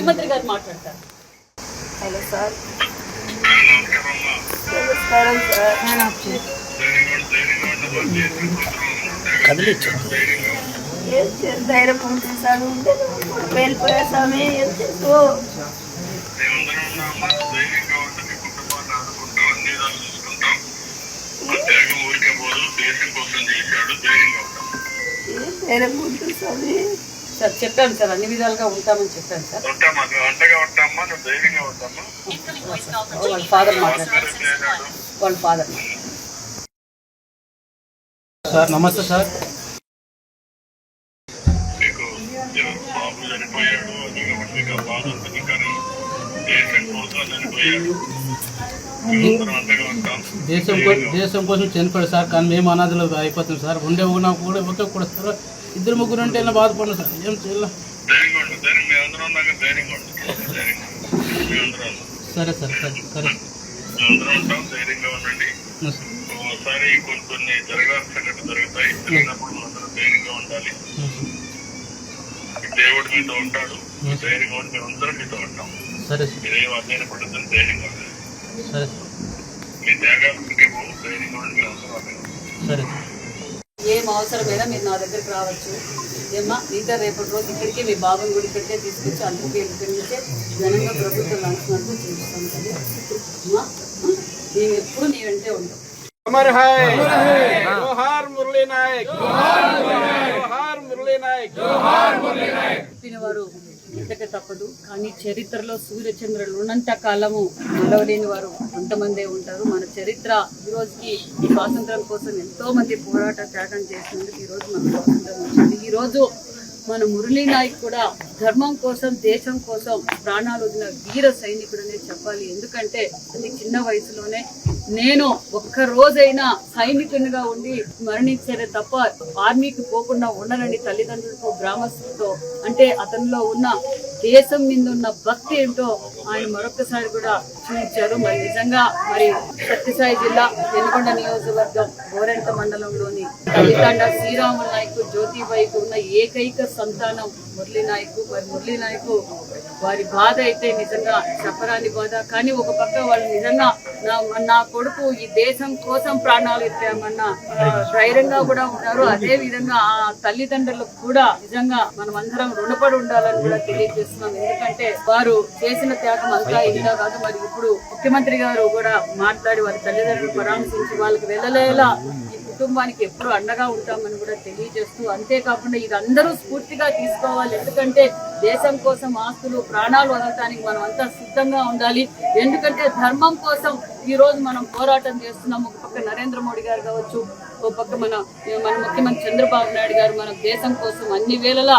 ముఖ్యమంత్రి గారు మాట్లాడతారు. Hello sir. నమస్కారం సార్? ధైర్యం ఉంటే వెళ్ళిపోయా స్వామి. ఏం చేసుకో ధైర్యం సార్ చెప్పాను సార్ అన్ని విధాలుగా ఉంటామని చెప్పాను సార్. ఉంటామా? నువ్వు అండగా ఉంటామా? నువ్వు ధైర్యంగా ఉంటామా? వాళ్ళ ఫాదర్ చేయనాడు వాళ్ళ ఫాదర్. సార్ నమస్తే సార్. మీకు బాబు చనిపోయాడు బాధ దేశం దేశం కోసం చనిపోయాడు సార్ కానీ మేము అనాథలు అయిపోతాం సార్. ఉండే ఉన్నా కూడా ఒకే కూడా సార్. ఇద్దరు ముగ్గురు ఉంటే ఇలా బాధపడిన సార్. ఏం చేయాలి? సరే సార్ సరే సరే. ఒకసారి కొన్ని కొన్ని జరగాల్సిన సంఘటనలు జరుగుతాయి. జరిగినప్పుడు అందరం ధైర్యంగా ఉండాలి. దేవుడు మీతో ఉంటాడు. ధైర్యంగా మీతో ఉంటాం. సరే అధ్యయన పడుతుంది ధైర్యంగా సరే. ఏం అవసరమైనా మీరు నా దగ్గరికి రావచ్చు. ఏమ్మా మిగతా రేపటి రోజు ఇక్కడికి మీ బాబుని కూడా ఇక్కడికే తీసుకొచ్చి అందరికీ ఇక్కడి నుంచే ఘనంగా ప్రభుత్వ లాంఛనాలతో చేస్తాం కదా. అమ్మా? మేము ఎప్పుడు నీ వెంటే ఉంటాం. అమర్ హై! జోహార్ మురళీ నాయక్! జోహార్ మురళీ నాయక్! చెప్పిన వారు ఇంతక తప్పదు. కానీ చరిత్రలో సూర్యచంద్రులు ఉన్నంత కాలము మలవలేని వారు కొంతమందే ఉంటారు. మన చరిత్ర ఈ రోజుకి ఈ స్వాతంత్రం కోసం ఎంతో మంది పోరాట త్యాగం చేసినందుకు ఈ రోజు స్వాతంత్రం వచ్చింది. ఈ రోజు మన మురళీ నాయక్ కూడా ధర్మం కోసం దేశం కోసం ప్రాణాలు వదిలిన వీర సైనికుడనే చెప్పాలి. ఎందుకంటే అది చిన్న వయసులోనే నేను ఒక్క రోజైనా సైనికునిగా ఉండి మరణించేదే తప్ప ఆర్మీకి పోకుండా ఉండనని తల్లిదండ్రులతో గ్రామస్తులతో అంటే అతనిలో ఉన్న దేశం మీద ఉన్న భక్తి ఏంటో ఆయన మరొకసారి కూడా చూపించారు. మరి నిజంగా మరి సత్యసాయి జిల్లా వెనుకొండ నియోజకవర్గం గోరెంట మండలంలోని తల్లితండ శ్రీరాముల నాయకు జ్యోతిబాయికు ఉన్న ఏకైక సంతానం మురళీ నాయకు. మరి మురళీ నాయకు వారి బాధ అయితే నిజంగా చెప్పరాని బాధ. కానీ ఒక పక్క వాళ్ళు నిజంగా నా నా కొడుకు ఈ దేశం కోసం ప్రాణాలు ఎత్తామన్న ధైర్యంగా కూడా ఉన్నారు. అదే విధంగా ఆ తల్లిదండ్రులకు కూడా నిజంగా మనం అందరం రుణపడి ఉండాలని కూడా తెలియజేస్తున్నాం ఎందుకంటే వారు చేసిన త్యాగం అంతా ఇందా కాదు. మరి ఇప్పుడు ముఖ్యమంత్రి గారు కూడా మాట్లాడి వారి తల్లిదండ్రులు పరామర్శించి వాళ్ళకి వెళ్ళలేలా ఈ కుటుంబానికి ఎప్పుడు అండగా ఉంటామని కూడా తెలియజేస్తూ అంతేకాకుండా ఇది అందరూ స్ఫూర్తిగా తీసుకోవాలి. ఎందుకంటే దేశం కోసం ఆస్తులు ప్రాణాలు వదలటానికి మనం అంతా సిద్ధంగా ఉండాలి. ఎందుకంటే ధర్మం కోసం ఈ రోజు మనం పోరాటం చేస్తున్నాం. ఒక పక్క నరేంద్ర మోడీ గారు కావచ్చు ఒక పక్క మన మన ముఖ్యమంత్రి చంద్రబాబు నాయుడు గారు మన దేశం కోసం అన్ని వేళలా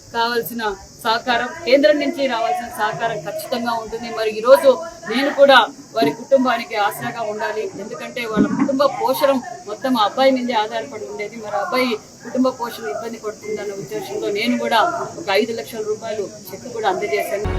కావాల్సిన సహకారం కేంద్రం నుంచి రావాల్సిన సహకారం ఖచ్చితంగా ఉంటుంది. మరి ఈరోజు నేను కూడా వారి కుటుంబానికి ఆసరాగా ఉండాలి. ఎందుకంటే వాళ్ళ కుటుంబ పోషణం మొత్తం ఆ అబ్బాయి మీదే ఆధారపడి ఉండేది. మరి అబ్బాయి కుటుంబ పోషణ ఇబ్బంది పడుతుందన్న ఉద్దేశంతో నేను కూడా ఒక ఐదు లక్షల రూపాయలు చెక్ కూడా అందజేశాను.